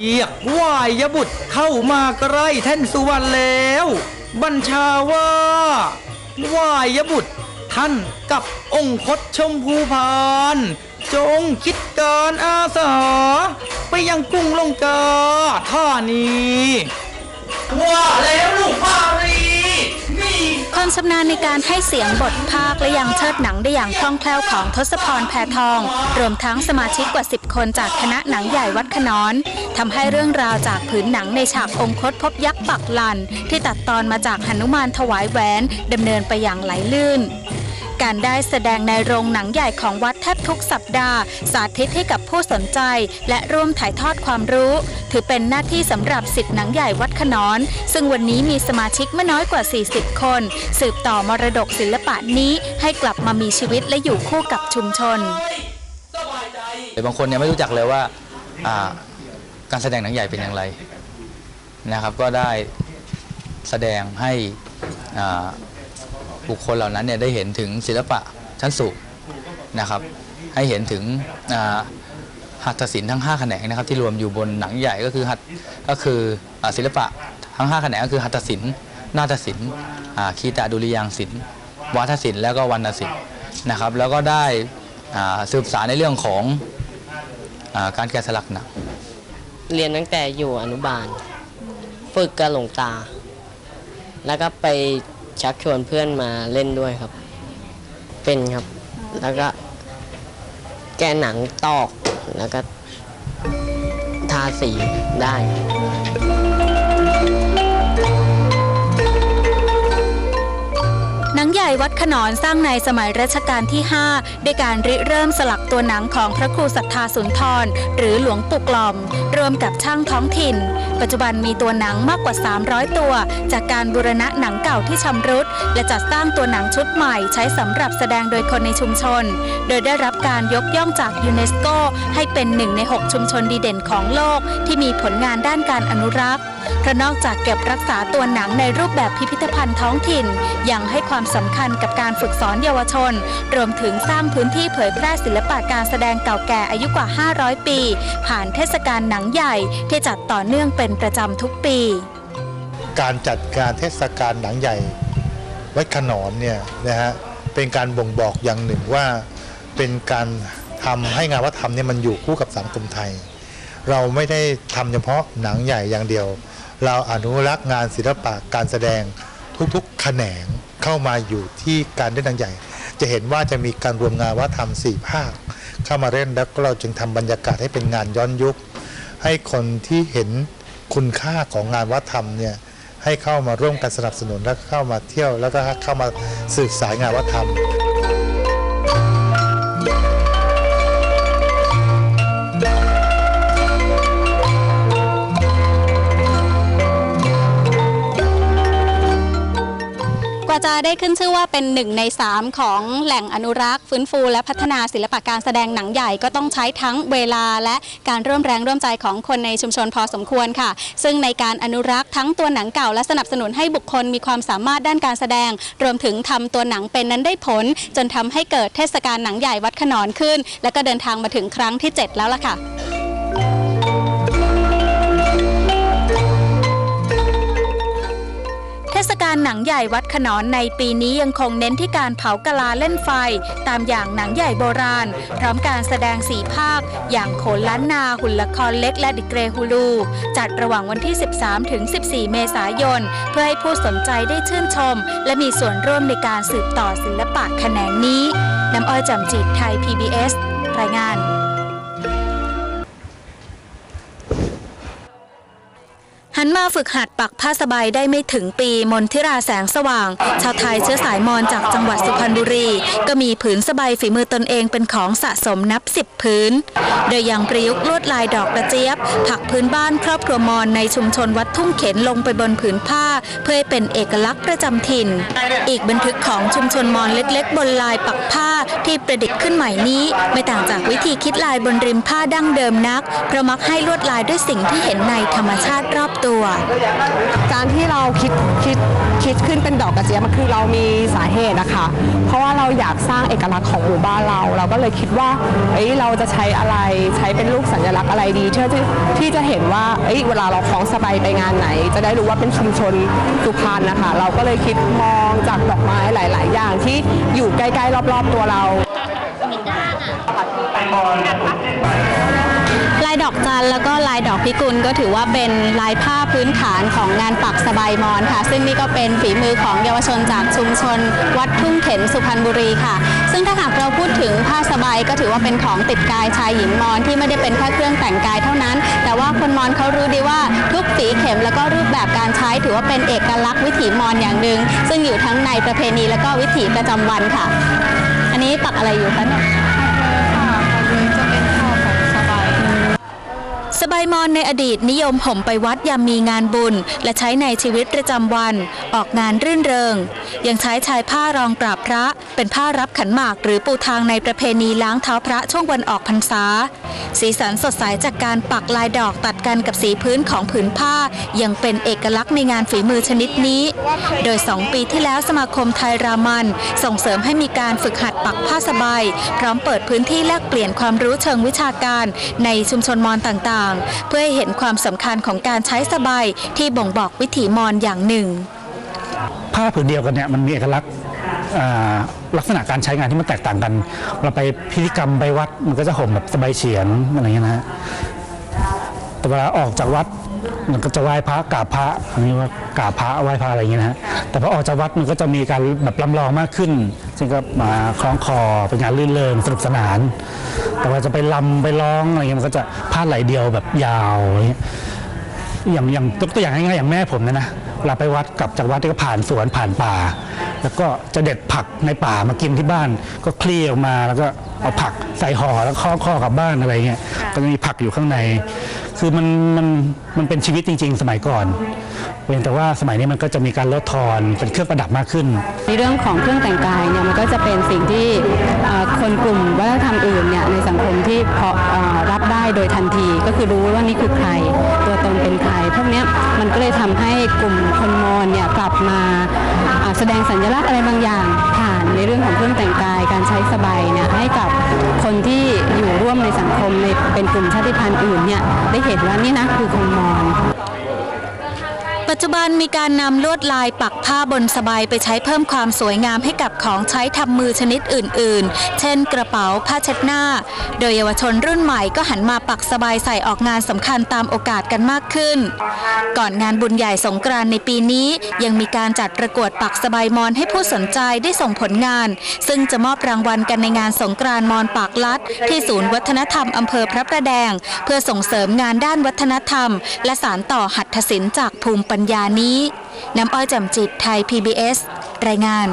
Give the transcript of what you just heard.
เรียกวายบุตรเข้ามาใกล้แท่นสุวรรณแล้ว บัญชาว่าวายบุตรท่านกับองคตชมพูพาน จงคิดการอาสา ไปยังกรุงลงกาท่านี้ ว่าแล้วลูกพารี ความชำนาญในการให้เสียงบทภาคและยังเชิดหนังได้อย่างคล่องแคล่วของทศพรแพทอง รวมทั้งสมาชิกกว่า 10 คนจากคณะหนังใหญ่วัดขนอนทำให้เรื่องราวจากผืนหนังในฉากองคตพบยักษ์ปักลัน ที่ตัดตอนมาจากหนุมานถวายแหวนดำเนินไปอย่างไหลลื่น การได้แสดงในโรงหนังใหญ่ของวัดแทบทุกสัปดาห์ สาธิตให้กับผู้สนใจ และร่วมถ่ายทอดความรู้ ถือเป็นหน้าที่สำหรับสิทธิหนังใหญ่วัดขนอน ซึ่งวันนี้มีสมาชิกไม่น้อยกว่า 40 คน สืบต่อมรดกศิลปะนี้ให้กลับมามีชีวิตและอยู่คู่กับชุมชนบางคนเนี่ยไม่รู้จักเลยว่าอ่าการแสดงหนังใหญ่เป็นอย่างไรนะครับ ก็ได้แสดงให้อ่า บุคคลเหล่านั้นเนี่ยได้เห็นถึงศิลปะชั้นสูงนะครับ ให้เห็นถึงหัตถศิลป์ทั้ง 5 แขนงนะครับ ที่รวมอยู่บนหนังใหญ่ก็คือหัตก็คือศิลปะทั้ง 5 แขนงก็คือหัตถศิลป์นาฏศิลป์คีตาดุริยางศิลป์วาทศิลป์แล้วก็วรรณศิลป์นะครับ แล้วก็ได้สืบสารในเรื่องของอการแกะสลักหนังเรียนตั้งแต่อยู่อนุบาล ฝึกกับหลวงตา แล้วก็ไป ชักชวนเพื่อนมาเล่นด้วยครับ เป็นครับ แล้วก็แก้หนังตอกแล้วก็ทาสีได้หนัง วัดขนอนสร้างในสมัยรัชกาลที่ 5 ด้วยการริเริ่มสลักตัวหนังของพระครูศรัทธาสุนทร หรือหลวงปู่กลอม รวมกับช่างท้องถิ่น ปัจจุบันมีตัวหนังมากกว่า 300 ตัว จากการบูรณะหนังเก่าที่ชำรุด และจัดสร้างตัวหนังชุดใหม่ใช้สำหรับแสดงโดยคนในชุมชน โดยได้รับการยกย่องจากยูเนสโกให้เป็นหนึ่งใน 6 ชุมชนดีเด่นของโลก ที่มีผลงานด้านการอนุรักษ์เพราะนอกจากเก็บรักษาตัวหนังในรูปแบบพิพิธภัณฑ์ท้องถิ่นยังให้ความสำคัญกับการฝึกสอนเยาวชน รวมถึงสร้างพื้นที่เผยแพร่ศิลปะการแสดงเก่าแก่อายุกว่า 500 ปี ผ่านเทศกาลหนังใหญ่ที่จัดต่อเนื่องเป็นประจำทุกปี การจัดการเทศกาลหนังใหญ่วัดขนอนเนี่ยนะฮะเป็นการบ่งบอกอย่างหนึ่งว่าเป็นการทำให้งานวัฒนธรรมเนี่ยมันอยู่คู่กับสังคมไทย เราไม่ได้ทำเฉพาะหนังใหญ่อย่างเดียว เราอนุรักษ์งานศิลปะการแสดงทุกๆ แขนง เข้ามาอยู่ที่การเล่นดังใหญ่ จะเห็นว่าจะมีการรวมงานวัฒนธรรมสี่ภาค เข้ามาเล่นแล้วก็เราจึงทำบรรยากาศให้เป็นงานย้อนยุค ให้คนที่เห็นคุณค่าของงานวัฒนธรรมเนี่ยให้เข้ามาร่วมกันสนับสนุนและเข้ามาเที่ยว แล้วก็เข้ามาสืบสายงานวัฒนธรรม จะได้ขึ้นชื่อว่าเป็นหนึ่งใน 3 ของแหล่งอนุรักษ์ ฟื้นฟูและพัฒนาศิลปะการแสดงหนังใหญ่ก็ต้องใช้ทั้งเวลาและการร่วมแรงร่วมใจของคนในชุมชนพอสมควรค่ะ ซึ่งในการอนุรักษ์ทั้งตัวหนังเก่าและสนับสนุนให้บุคคลมีความสามารถด้านการแสดง รวมถึงทำตัวหนังเป็นนั้นได้ผล จนทำให้เกิดเทศกาลหนังใหญ่วัดขนอนขึ้น และก็เดินทางมาถึงครั้งที่ 7 แล้วล่ะค่ะาลหนังใหญ่วัดขนอนในปีนี้ยังคงเน้นที่การเผากะลาเล่นไฟ ตามอย่างหนังใหญ่โบราณ พร้อมการแสดงสีภาค อย่างโขนล้านนาหุ่นละครเล็กและดิเกรฮูลู จัดระหว่างวันที่ 13 ถึง 14 เมษายน เพื่อให้ผู้สนใจได้ชื่นชม และมีส่วนร่วมในการสืบต่อศิลปะแขนงนี้ น้ำอ้อยจำจิตไทย PBS รายงาน นมาฝึกหัดปักผ้าสบายได้ไม่ถึงปีมนทิราแสงสว่าง ชาวไทยเชื้อสายมอญจากจังหวัดสุพรรณบุรี ก็มีผืนสบายฝีมือตนเองเป็นของสะสมนับสิบผืน โดยยังประยุกต์ลวดลายดอกกระเจี๊ยบ ผักพื้นบ้านครอบครัวมอญในชุมชนวัดทุ่งเข็นลงไปบนผืนผ้า เพื่อให้เป็นเอกลักษณ์ประจำถิ่น อีกบันทึกของชุมชนมอญเล็ก ๆ บนลายปักผ้าที่ประดิษฐ์ขึ้นใหม่นี้ ไม่ต่างจากวิธีคิดลายบนริมผ้าดั้งเดิมนักเพราะมักให้ลวดลายด้วยสิ่งที่เห็นในธรรมชาติรอบตัวัวการที่เราคิดคิดคิดขึ้นเป็นดอกกระเจี๊ยบมันคือเรามีสาเหตุนะคะ เพราะว่าเราอยากสร้างเอกลักษณ์ของหมู่บ้านเรา เราก็เลยคิดว่าเอ้ยเราจะใช้อะไรใช้เป็นรูปสัญลักษณ์อะไรดีที่ที่ที่จะเห็นว่าเอ้ยเวลาเราคล้องสบายไปงานไหน จะได้รู้ว่าเป็นชุมชนสุพรรณนะคะ เราก็เลยคิดมองจากดอกไม้หลาย ๆ อย่างที่อยู่ใกล้ ๆ รอบ ๆ ตัวเราลายดอกจันแล้วก็ลายดอกพิกุลก็ถือว่าเป็นลายผ้าพื้นฐานของงานปักสบายมอนค่ะ ซึ่งนี่ก็เป็นฝีมือของเยาวชนจากชุมชน วัดทุ่งเข็นสุพรรณบุรีค่ะ ซึ่งถ้าหากเราพูดถึงผ้าสบายก็ถือว่าเป็นของติดกายชายหญิงมอนที่ไม่ได้เป็นแค่เครื่องแต่งกายเท่านั้น แต่ว่าคนมอนเขารู้ดีว่าทุกสีเข็มแล้วก็รูปแบบการใช้ถือว่าเป็นเอกลักษณ์วิถีมอนอย่างหนึ่งซึ่งอยู่ทั้งในประเพณีแล้วก็วิถีประจำวันค่ะ อันนี้ปักอะไรอยู่คะเนี่ย สบายมอนในอดีตนิยมห่มไปวัดยามมีงานบุญ และใช้ในชีวิตประจำวัน ออกงานรื่นเริง ยังใช้ชายผ้ารองกราบพระ เป็นผ้ารับขันหมากหรือปูทางในประเพณีล้างเท้าพระช่วงวันออกพรรษา สีสันสดใสจากการปักลายดอกตัดกันกับสีพื้นของผืนผ้า ยังเป็นเอกลักษณ์ในงานฝีมือชนิดนี้ โดย 2 ปีที่แล้วสมาคมไทยรามัน ส่งเสริมให้มีการฝึกหัดปักผ้าสบาย พร้อมเปิดพื้นที่แลกเปลี่ยนความรู้เชิงวิชาการ ในชุมชนมอญต่างๆ เพื่อให้เห็นความสำคัญของการใช้สบายที่บ่งบอกวิถีมอญอย่างหนึ่ง ผ้าผืนเดียวกันเนี่ยมันมีเอกลักษณ์ลักษณะการใช้งานที่มันแตกต่างกัน เราไปพิธีกรรมไปวัดมันก็จะห่มแบบสบายเฉียงอะไรเงี้ยนะฮะแต่เวลาออกจากวัด มันก็จะไหว้พระกราบพระอันนี้ว่ากราบพระไหว้พระอะไรอย่างเงี้ยนะฮะแต่พอออกจากวัดมันก็จะมีการแบบลำลองมากขึ้น ซึ่งก็มาคล้องคอเป็นงานลื่นเริงสนุกสนาน แต่ว่าจะไปลำไปร้องอะไรเงี้ยมันก็จะผ้าไหลเดียวแบบยาวอะไรเงี้ยอย่างอย่างยกตัวอย่างง่ายๆอย่างแม่ผมเนี่ยนะเวลาไปวัดกลับจากวัดก็ผ่านสวนผ่านป่า แล้วก็จะเด็ดผักในป่ามากินที่บ้าน ก็คลี่ออกมาแล้วก็เอาผักใส่ห่อแล้วข้อข้อกลับบ้านอะไรเงี้ยก็จะมีผักอยู่ข้างใน คือมันมันมันเป็นชีวิตจริง ๆ สมัยก่อนเว้นแต่ว่าสมัยนี้มันก็จะมีการลดทอนเป็นเครื่องประดับมากขึ้น ในเรื่องของเครื่องแต่งกายเนี่ยมันก็จะเป็นสิ่งที่คนกลุ่มวัฒนธรรมอื่นเนี่ยในสังคมที่พออรับได้โดยทันทีก็คือรู้ว่านี่คือใคร ตัวตนเป็นใครพวกนี้มันก็เลยทำให้กลุ่มคนมอญเนี่ยกลับมาอ่าแสดงสัญลักษณ์อะไรบางอย่างผ่านในเรื่องของเครื่องแต่งกายการใช้สบายเนี่ยให้กับคนที่อยู่ ร่วมในสังคมในเป็นกลุ่มชาติพันธุ์อื่นเนี่ยได้เห็นว่านี่นะคือคนมอญ ปัจจุบันมีการนำลวดลายปักผ้าบนสบายไปใช้เพิ่มความสวยงามให้กับของใช้ทำมือชนิดอื่น ๆ เช่น กระเป๋าผ้าเช็ดหน้า โดยเยาวชนรุ่นใหม่ก็หันมาปักสบายใส่ออกงานสำคัญตามโอกาสกันมากขึ้น ก่อนงานบุญใหญ่สงกรานในปีนี้ยังมีการจัดประกวดปักสบายมอนให้ผู้สนใจได้ส่งผลงาน ซึ่งจะมอบรางวัลกันในงานสงกรานมอนปากลัด ที่ศูนย์วัฒนธรรมอำเภอพระประแดง เพื่อส่งเสริมงานด้านวัฒนธรรม และสารต่อหัตถศิลป์จากภูมิปัญญานี้น้ำอ้อยแจ่มจิตไทย PBS รายงาน